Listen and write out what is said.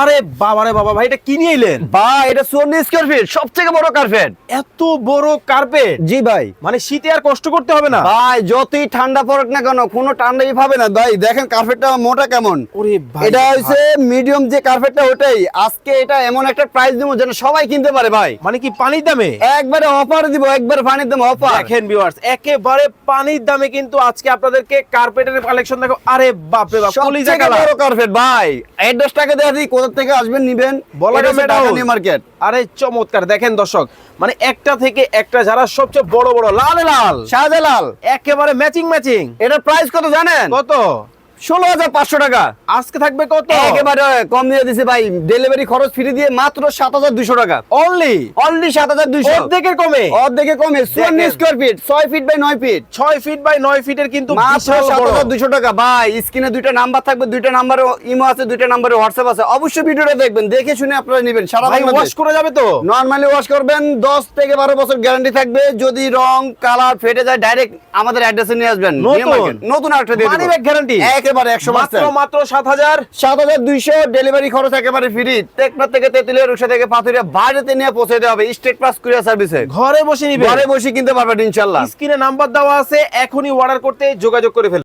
আরে বাবা রে বাবা ভাই এটা কি নিয়ে এলেন? বা এটা চুয়ান্ন স্কোয়ার ফিট সব থেকে বড় কার্পেট এত বড় কার্পেট জি ভাই। মানে শীতে আর কষ্ট করতে হবে না? ভাই যতই ঠান্ডা পড়ুক না কেন কোনো ঠান্ডাই পাবে না ভাই। দেখেন কার্পেটটা মোটা কেমন। ওরে ভাই এটা হচ্ছে মিডিয়াম যে কার্পেটটা ওটাই। আজকে এটা এমন একটা প্রাইস দিব যেন সবাই কিনতে পারে ভাই। মানে কি পানির দামে? একবারে অফার দিব একবারে পানির দাম অফার দেখেন ভিউয়ার্স একেবারে পানির দামে কিন্তু আজকে আপনাদেরকে কার্পেটের কালেকশন দেখো আরে বাপ রে বাপ কলিজা কালার। বড় কার্পেট ভাই। অ্যাড্রেসটাকে দেওয়া দিই কোথা থেকে আসবেন নিবেন। মার্কেট। আরে চমৎকার। দেখেন দর্শক মানে একটা থেকে একটা যারা সবচেয়ে বড় বড় লাল লাল শাহজালাল। একেবারে ম্যাচিং ম্যাচিং এটার প্রাইস কত জানেন? কত? ষোলো হাজার পাঁচশো টাকা। আজকে থাকবে কত? একেবারে কম দিয়ে দিছে ভাই। ডেলিভারি খরচ ফ্রি দিয়ে মাত্র সাত হাজার দুশো টাকা। অনলি অনলি সাত হাজার দুশো অর্ধেকের কমে? কমে। চুয়ান্ন স্কোয়ার ফিট ছয় ফিট বাই নয় ফিট ছয় ফিট বাই নয় ফিটের কিন্তু মাত্র সাত হাজার দুশো টাকা। ভাই স্ক্রিনে দুইটা নাম্বার থাকবে দুইটা নাম্বারে ইমো আছে দুইটা নাম্বারে হোয়াটসঅ্যাপ আছে। অবশ্যই ভিডিওটা দেখবেন দেখে শুনে আপনারা নেবেন। সারা ভাই ওয়াশ করা যাবে তো? নর্মালি ওয়াশ করবেন দশ থেকে বারো বছর গ্যারান্টি থাকবে। যদি রং কালার ফেটে যায় ডাইরেক্ট আমাদের অ্যাড্রেসে নিয়ে আসবেন। নতুন? নিউ নতুন একটা দিয়ে মানি দেবো। একেবারে একশো মাত্র মাত্র সাত হাজার। সাত হাজার দুইশো ডেলিভারি খরচ একেবারে ফ্রি টেকনার থেকে তেতুলিয়া রুষা থেকে পাথুরিয়া বাইরেতে নিয়ে পৌঁছে হবে। স্টেট প্লাস কুরিয়ার সার্ভিসে ঘরে বসে নিবে। ঘরে বসে কিনতে পারবেন ইনশাল্লাহ স্ক্রিনে নাম্বার দেওয়া আছে এখনই অর্ডার করতে যোগাযোগ করে ফেলুন।